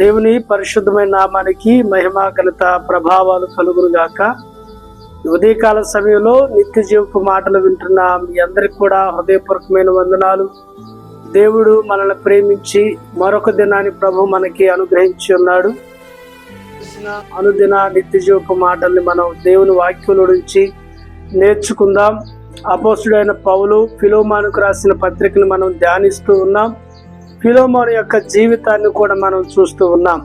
దేవుని పరిశుద్ధమైన నామానికి మహిమా ఘనత ప్రభావాలు కలుగును గాక ఉదయకాల సమయంలో నిత్య జీవపు మాటలు వింటున్న మీ అందరికి కూడా హృదయపూర్వకమైన వందనాలు. దేవుడు మనల్ని ప్రేమించి మరొక దినాన్ని ప్రభు మనకి అనుగ్రహించి ఉన్నాడు. అనుదిన నిత్య జీవపు మాటల్ని మనం దేవుని వాక్యంలో నుంచి నేర్చుకుందాం. అపోసుడైన పౌలు ఫిలోమానుకు రాసిన పత్రికను మనం ధ్యానిస్తూ ఉన్నాం. ఫిలోమాను యొక్క జీవితాన్ని కూడా మనం చూస్తూ ఉన్నాం.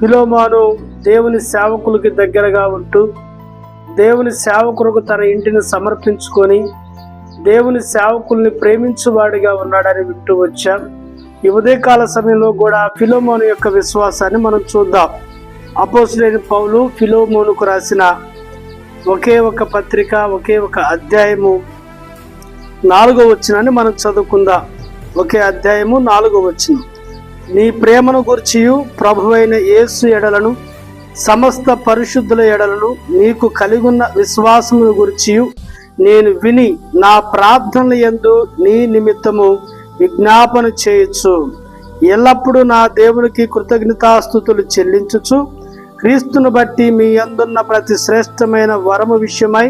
ఫిలోమాను దేవుని సేవకులకి దగ్గరగా ఉంటూ దేవుని సేవకులకు తన ఇంటిని సమర్పించుకొని దేవుని సేవకుల్ని ప్రేమించువాడిగా ఉన్నాడని వింటూ వచ్చాం. ఈ ఉదయకాల సమయంలో కూడా ఫిలోమోను యొక్క విశ్వాసాన్ని మనం చూద్దాం. అపోసులేని పౌలు ఫిలోమోనుకు రాసిన ఒకే ఒక పత్రిక ఒకే ఒక అధ్యాయము నాలుగో వచ్చినని మనం చదువుకుందాం. ఒకే అధ్యాయము నాలుగు వచ్చిన నీ ప్రేమను గుర్చియు ప్రభువైన యేసు ఎడలను సమస్త పరిశుద్ధుల ఎడలను నీకు కలిగున్న విశ్వాసమును గుర్చియు. నేను విని నా ప్రార్థనలు యందు నీ నిమిత్తము విజ్ఞాపన చేయొచ్చు ఎల్లప్పుడూ నా దేవునికి కృతజ్ఞతాస్థుతులు చెల్లించుచు క్రీస్తును బట్టి మీ అందున్న ప్రతి శ్రేష్టమైన వరము విషయమై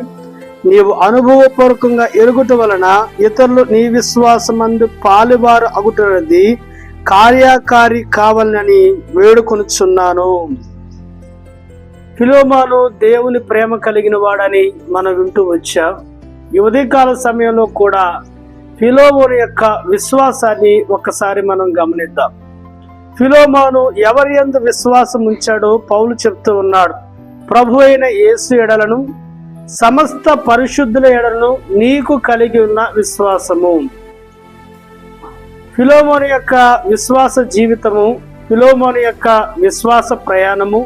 నీవు అనుభవపూర్వకంగా ఎరుగుట వలన ఇతరులు నీ విశ్వాసమందు పాలువారు అగుటది కార్యకారి కావాలని వేడుకొనుచున్నాను. ఫిలోమాను దేవుని ప్రేమ కలిగిన వాడని మనం వింటూ వచ్చాం? ఈ ఉదయకాల సమయంలో కూడా ఫిలోమోను యొక్క విశ్వాసాన్ని ఒక్కసారి మనం గమనిద్దాం. ఫిలోమాను ఎవరి ఎందు విశ్వాసం ఉంచాడో పౌలు చెప్తూ ఉన్నాడు. ప్రభు అయిన యేసు ఎడలను సమస్త పరిశుద్ధుల ఎడలను నీకు కలిగి ఉన్న విశ్వాసము. ఫిలోమోని యొక్క విశ్వాస జీవితము ఫిలోమోని యొక్క విశ్వాస ప్రయాణము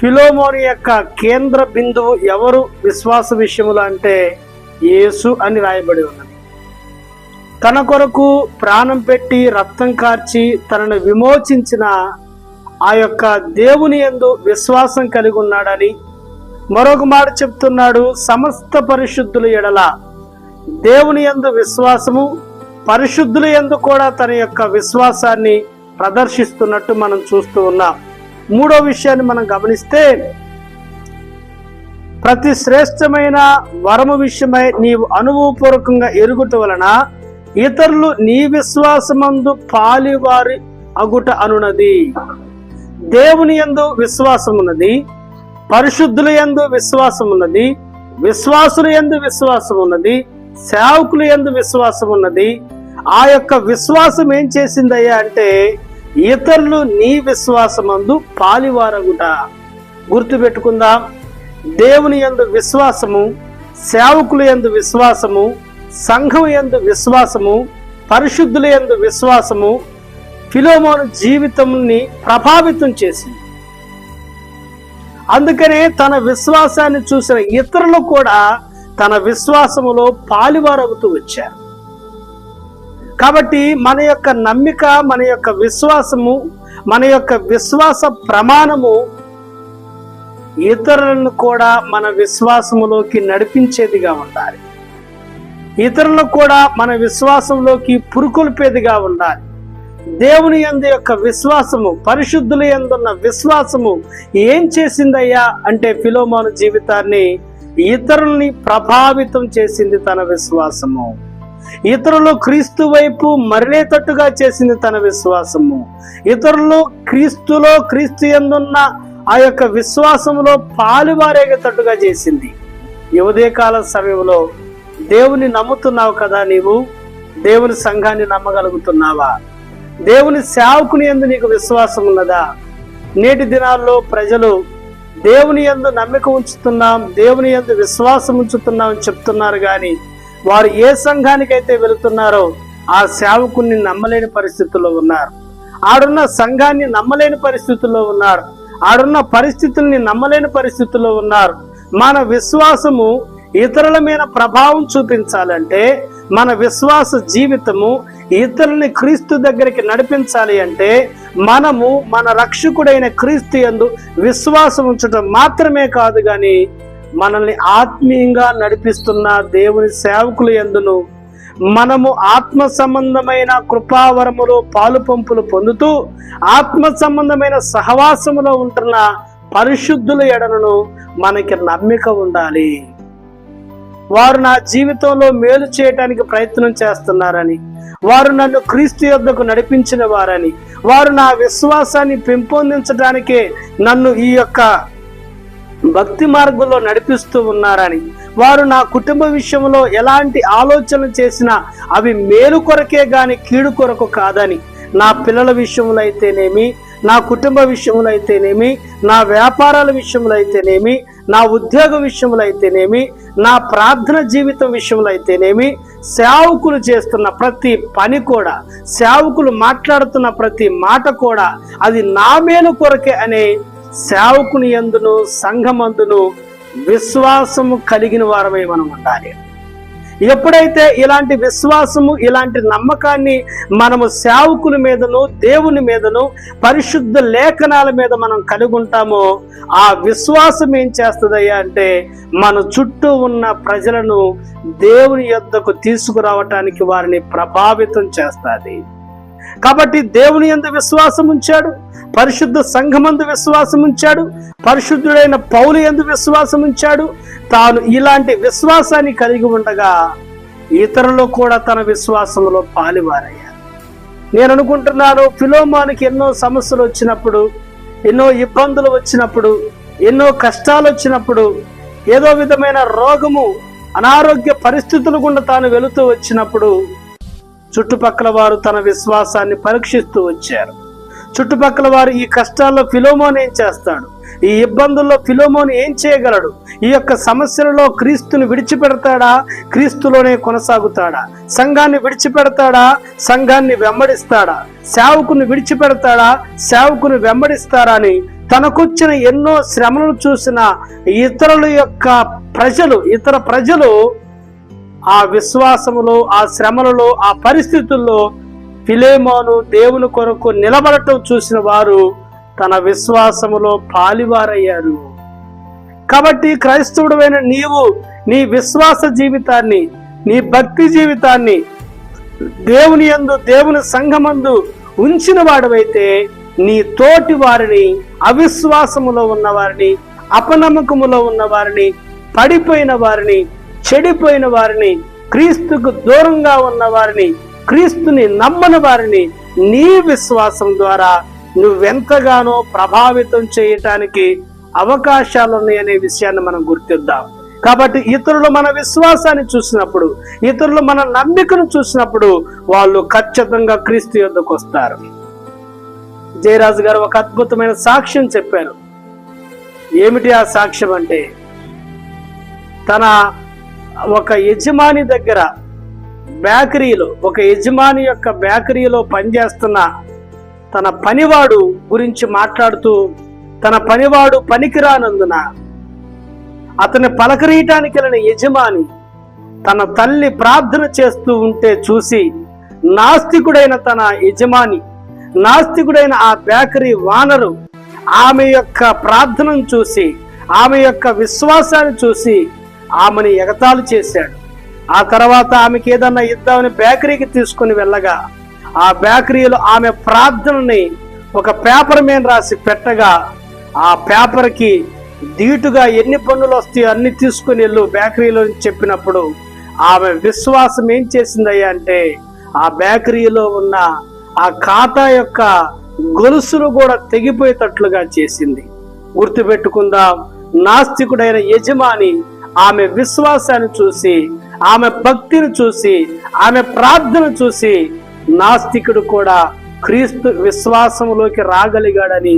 ఫిలోమోని యొక్క కేంద్ర బిందువు ఎవరు విశ్వాస విషయములు అంటే యేసు అని రాయబడి ఉన్నది. తన కొరకు ప్రాణం పెట్టి రక్తం కార్చి తనను విమోచించిన ఆ యొక్క దేవుని యందు విశ్వాసం కలిగి ఉన్నాడని మరొక మాట చెప్తున్నాడు సమస్త పరిశుద్ధుల ఎడల దేవుని యందు విశ్వాసము పరిశుద్ధుల యందు కూడా తన యొక్క విశ్వాసాన్ని ప్రదర్శిస్తున్నట్టు మనం చూస్తూ ఉన్నాం. మూడో విషయాన్ని మనం గమనిస్తే ప్రతి శ్రేష్టమైన వరము విషయమై నీవు అనుభవపూర్వకంగా ఎరుగుట వలన ఇతరులు నీ విశ్వాసమందు పాలివారి అగుట అనున్నది. దేవుని యందు విశ్వాసం ఉన్నది పరిశుద్ధుల ఎందు విశ్వాసం ఉన్నది విశ్వాసుల ఎందు విశ్వాసం ఉన్నది సేవకుల ఎందు విశ్వాసం ఉన్నది. ఆ యొక్క విశ్వాసం ఏం చేసిందయ్యా అంటే ఇతరులు నీ విశ్వాసమందు పాలివారగుట. గుర్తుపెట్టుకుందాం దేవుని యందు విశ్వాసము సేవకుల ఎందు విశ్వాసము సంఘం ఎందు విశ్వాసము పరిశుద్ధుల ఎందు విశ్వాసము ఫిలోమోను జీవితంని ప్రభావితం చేసింది. అందుకనే తన విశ్వాసాన్ని చూసిన ఇతరులు కూడా తన విశ్వాసములో పాలివారవుతూ వచ్చారు. కాబట్టి మన యొక్క నమ్మిక మన యొక్క విశ్వాసము మన యొక్క విశ్వాస ప్రమాణము ఇతరులను కూడా మన విశ్వాసములోకి నడిపించేదిగా ఉండాలి. ఇతరులకు కూడా మన విశ్వాసంలోకి పురుకొల్పేదిగా ఉండాలి. దేవుని ఎందు యొక్క విశ్వాసము పరిశుద్ధుల ఎందున్న విశ్వాసము ఏం చేసిందయ్యా అంటే ఫిలోమాను జీవితాన్ని ఇతరుల్ని ప్రభావితం చేసింది తన విశ్వాసము. ఇతరులు క్రీస్తు వైపు మరలేటట్టుగా చేసింది తన విశ్వాసము. ఇతరులు క్రీస్తులో క్రీస్తు ఎందున్న ఆ యొక్క విశ్వాసములో పాలువారేగేటట్టుగా చేసింది. ఈ ఉదయకాల సమయంలో దేవుని నమ్ముతున్నావు కదా నీవు? దేవుని సంఘాన్ని నమ్మగలుగుతున్నావా? దేవుని సేవకుని ఎందు నీకు విశ్వాసం ఉన్నదా? నేటి దినాల్లో ప్రజలు దేవుని ఎందు నమ్మిక ఉంచుతున్నాం దేవుని ఎందు విశ్వాసం ఉంచుతున్నాం అని చెప్తున్నారు కానీ వారు ఏ సంఘానికైతే వెళుతున్నారో ఆ సేవకుని నమ్మలేని పరిస్థితుల్లో ఉన్నారు. ఆడున్న సంఘాన్ని నమ్మలేని పరిస్థితుల్లో ఉన్నారు. ఆడున్న పరిస్థితుల్ని నమ్మలేని పరిస్థితుల్లో ఉన్నారు. మన విశ్వాసము ఇతరుల మీద ప్రభావం చూపించాలంటే మన విశ్వాస జీవితము ఇతరుల్ని క్రీస్తు దగ్గరికి నడిపించాలి అంటే మనము మన రక్షకుడైన క్రీస్తు యందు విశ్వాసం ఉంచడం మాత్రమే కాదు కానీ మనల్ని ఆత్మీయంగా నడిపిస్తున్న దేవుని సేవకులు ఎందును మనము ఆత్మ సంబంధమైన కృపావరములు పాలు పంపులు పొందుతూ ఆత్మ సంబంధమైన సహవాసములో ఉంటున్న పరిశుద్ధుల ఎడలను మనకి నమ్మిక ఉండాలి. వారు నా జీవితంలో మేలు చేయటానికి ప్రయత్నం చేస్తున్నారని వారు నన్ను క్రీస్తు యొద్దకు నడిపించిన వారని వారు నా విశ్వాసాన్ని పెంపొందించడానికే నన్ను ఈ యొక్క భక్తి మార్గంలో నడిపిస్తూ ఉన్నారని వారు నా కుటుంబ విషయంలో ఎలాంటి ఆలోచనలు చేసినా అవి మేలు కొరకే గాని కీడు కొరకు కాదని నా పిల్లల విషయంలో అయితేనేమి నా కుటుంబ విషయంలో అయితేనేమి నా వ్యాపారాల విషయంలో అయితేనేమి నా ఉద్యోగ విషయంలో అయితేనేమి నా ప్రార్థన జీవితం విషయంలో అయితేనేమి సేవకులు చేస్తున్న ప్రతి పని కూడా సేవకులు మాట్లాడుతున్న ప్రతి మాట కూడా అది నా మేలు కొరకే అనే సేవకుని ఎందును సంఘమందును విశ్వాసము కలిగిన వారమై మనం ఉండాలి. ఎప్పుడైతే ఇలాంటి విశ్వాసము ఇలాంటి నమ్మకాన్ని మనము సేవకుల మీదను దేవుని మీదను పరిశుద్ధ లేఖనాల మీద మనం కలిగి ఉంటామో ఆ విశ్వాసం ఏం చేస్తుందయ్యా అంటే మన చుట్టూ ఉన్న ప్రజలను దేవుని యొద్దకు తీసుకురావటానికి వారిని ప్రభావితం చేస్తుంది. కాబట్టి దేవుని ఎందు విశ్వాసం ఉంచాడు. పరిశుద్ధ సంఘమందు విశ్వాసం ఉంచాడు. పరిశుద్ధుడైన పౌలు ఎందు విశ్వాసం ఉంచాడు. తాను ఇలాంటి విశ్వాసాన్ని కలిగి ఉండగా ఇతరులు కూడా తన విశ్వాసంలో పాలివారయ్యారు. నేను అనుకుంటున్నాను ఫిలోమానికి ఎన్నో సమస్యలు వచ్చినప్పుడు ఎన్నో ఇబ్బందులు వచ్చినప్పుడు ఎన్నో కష్టాలు వచ్చినప్పుడు ఏదో విధమైన రోగము అనారోగ్య పరిస్థితులు గుండా తాను వెళుతూ వచ్చినప్పుడు చుట్టుపక్కల వారు తన విశ్వాసాన్ని పరీక్షిస్తూ వచ్చారు. చుట్టుపక్కల వారు ఈ కష్టాల్లో ఫిలోమోన్ ఏం చేస్తాడు? ఈ ఇబ్బందుల్లో ఫిలోమోన్ ఏం చేయగలడు? ఈ యొక్క సమస్యలలో క్రీస్తుని విడిచిపెడతాడా? క్రీస్తులోనే కొనసాగుతాడా? సంఘాన్ని విడిచిపెడతాడా? సంఘాన్ని వెంబడిస్తాడా? సేవకుని విడిచిపెడతాడా? సేవకుని వెంబడిస్తారా అని తనకొచ్చిన ఎన్నో శ్రమలను చూసిన ఇతరుల యొక్క ప్రజలు ఇతర ప్రజలు ఆ విశ్వాసములో ఆ శ్రమలలో ఆ పరిస్థితుల్లో ఫిలేమోను దేవుని కొరకు నిలబడటం చూసిన వారు తన విశ్వాసములో పాలివారయ్యారు. కాబట్టి క్రైస్తవుడమైన నీవు నీ విశ్వాస జీవితాన్ని నీ భక్తి జీవితాన్ని దేవుని యందు దేవుని సంఘమందు ఉంచిన వాడవైతే నీ తోటి వారిని అవిశ్వాసములో ఉన్న వారిని అపనమ్మకములో ఉన్న వారిని పడిపోయిన వారిని చెడిపోయిన వారిని క్రీస్తుకు దూరంగా ఉన్న వారిని క్రీస్తుని నమ్మని వారిని నీ విశ్వాసం ద్వారా నువ్వెంతగానో ప్రభావితం చేయటానికి అవకాశాలు ఉన్నాయనే విషయాన్ని మనం గుర్తిద్దాం. కాబట్టి ఇతరులు మన విశ్వాసాన్ని చూసినప్పుడు ఇతరులు మన నమ్మికను చూసినప్పుడు వాళ్ళు ఖచ్చితంగా క్రీస్తు యొద్దకు వస్తారు. జయరాజు గారు ఒక అద్భుతమైన సాక్ష్యం చెప్పారు. ఏమిటి ఆ సాక్ష్యం అంటే తన ఒక యజమాని దగ్గర బేకరీలో ఒక యజమాని యొక్క బేకరీలో పనిచేస్తున్న తన పనివాడు గురించి మాట్లాడుతూ తన పనివాడు పనికిరానందున అతని పలకరీయటానికి వెళ్ళిన యజమాని తన తల్లి ప్రార్థన చేస్తూ ఉంటే చూసి నాస్తికుడైన తన యజమాని నాస్తికుడైన ఆ బేకరీ వానరు ఆమె యొక్క ప్రార్థనను చూసి ఆమె యొక్క విశ్వాసాన్ని చూసి ఆమెను ఎగతాళి చేశాడు. ఆ తర్వాత ఆమెకి ఏదన్నా ఇద్దామని బేకరీకి తీసుకుని వెళ్ళగా ఆ బేకరీలో ఆమె ప్రార్థనని ఒక పేపర్ మీద రాసి పెట్టగా ఆ పేపర్కి ధీటుగా ఎన్ని పన్నులు వస్తాయో అన్ని తీసుకుని వెళ్ళు బేకరీలో చెప్పినప్పుడు ఆమె విశ్వాసం ఏం చేసిందయ్యా అంటే ఆ బేకరీలో ఉన్న ఆ ఖాతా యొక్క గొలుసును కూడా తెగిపోయేటట్లుగా చేసింది. గుర్తుపెట్టుకుందాం నాస్తికుడైన యజమాని ఆమె విశ్వాసాన్ని చూసి ఆమె భక్తిని చూసి ఆమె ప్రార్థన చూసి నాస్తికుడు కూడా క్రీస్తు విశ్వాసంలోకి రాగలిగాడని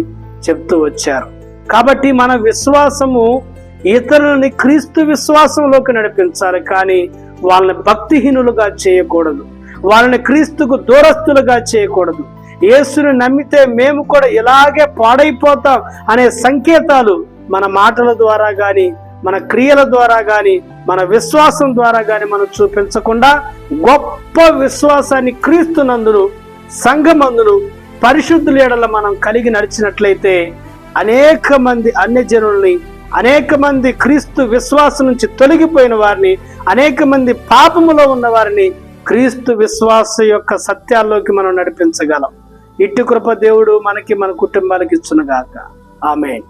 చెప్తూ వచ్చారు. కాబట్టి మన విశ్వాసము ఇతరులని క్రీస్తు విశ్వాసంలోకి నడిపించాలి కానీ వాళ్ళని భక్తిహీనులుగా చేయకూడదు. వాళ్ళని క్రీస్తుకు దూరస్తులుగా చేయకూడదు. యేసుని నమ్మితే మేము కూడా ఇలాగే పాడైపోతాం అనే సంకేతాలు మన మాటల ద్వారా కానీ మన క్రియల ద్వారా గాని మన విశ్వాసం ద్వారా గాని మనం చూపించకుండా గొప్ప విశ్వాసాన్ని క్రీస్తునందును సంఘమందును పరిశుద్ధుల ఎడల మనం కలిగి నడిచినట్లయితే అనేక మంది అన్యజనుల్ని అనేక మంది క్రీస్తు విశ్వాసం నుంచి తొలగిపోయిన వారిని అనేక మంది పాపములో ఉన్న వారిని క్రీస్తు విశ్వాస యొక్క సత్యాల్లోకి మనం నడిపించగలం. ఇట్టి కృప దేవుడు మనకి మన కుటుంబానికి ఇచ్చునుగాక ఆమెన్.